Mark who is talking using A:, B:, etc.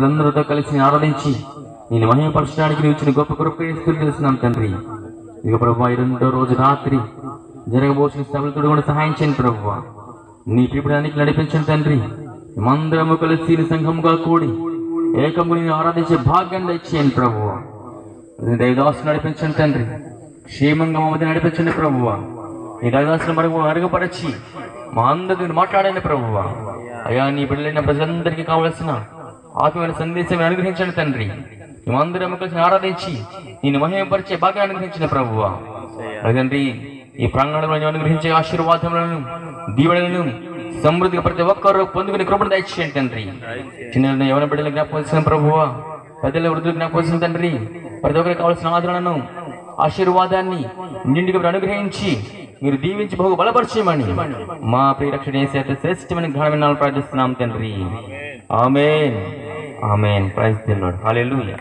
A: పిల్లలందరితో కలిసి ఆరాధించి నేను మహిమపరచడానికి నువ్వు ఇచ్చిన గొప్ప కృప ఇస్తూ తండ్రి. ఇక ప్రభు రెండో రోజు రాత్రి జరగబోసిన సభలతో కూడా సహాయం చేయండి ప్రభు. నీ పిలుపుడానికి నడిపించండి తండ్రి. మందరము కలిసి సంఘముగా కూడి ఏకము నేను ఆరాధించే భాగ్యం దయచేయండి ప్రభు. దైవదాసు నడిపించండి తండ్రి. క్షేమంగా మమ్మల్ని నడిపించండి ప్రభువ నీ దైవదాసును మనకు అరుగుపరచి మా అందరిని మాట్లాడండి ప్రభువ అయా నీ బిడ్డలైన ప్రజలందరికీ కావలసిన ఆత్మీయ సందేశం అనుగ్రహించండి తండ్రి. మేమందరం కలిసి ఆరాధించి నేను మహిమపరిచే బాగా అనుగ్రహించిన ప్రభువ. తండ్రి ఈ ప్రాంగణంలో అనుగ్రహించే ఆశీర్వాదములను దీవెనలను సమృద్ధిగా ప్రతి ఒక్కరూ పొందుకుని కృపను దయచేయండి తండ్రి. చిన్న ఎవరి బిడ్డలు జ్ఞాపకం ప్రభువా. పెద్దల వృద్ధులు జ్ఞాపకం తండ్రి. ప్రతి ఒక్కరికి కావాల్సిన ఆదరణను ఆశీర్వాదాన్ని నిండుగా అనుగ్రహించి మీరు దీవించి బహు బలపరిచేయమని మా ప్రియరక్షణ చేసే శ్రేష్టమైన ఘనమైన ప్రార్థిస్తున్నాం తండ్రి. ఆమె ఆమెన్ ప్రైజ్ తిన్నాడు హాలెలూయా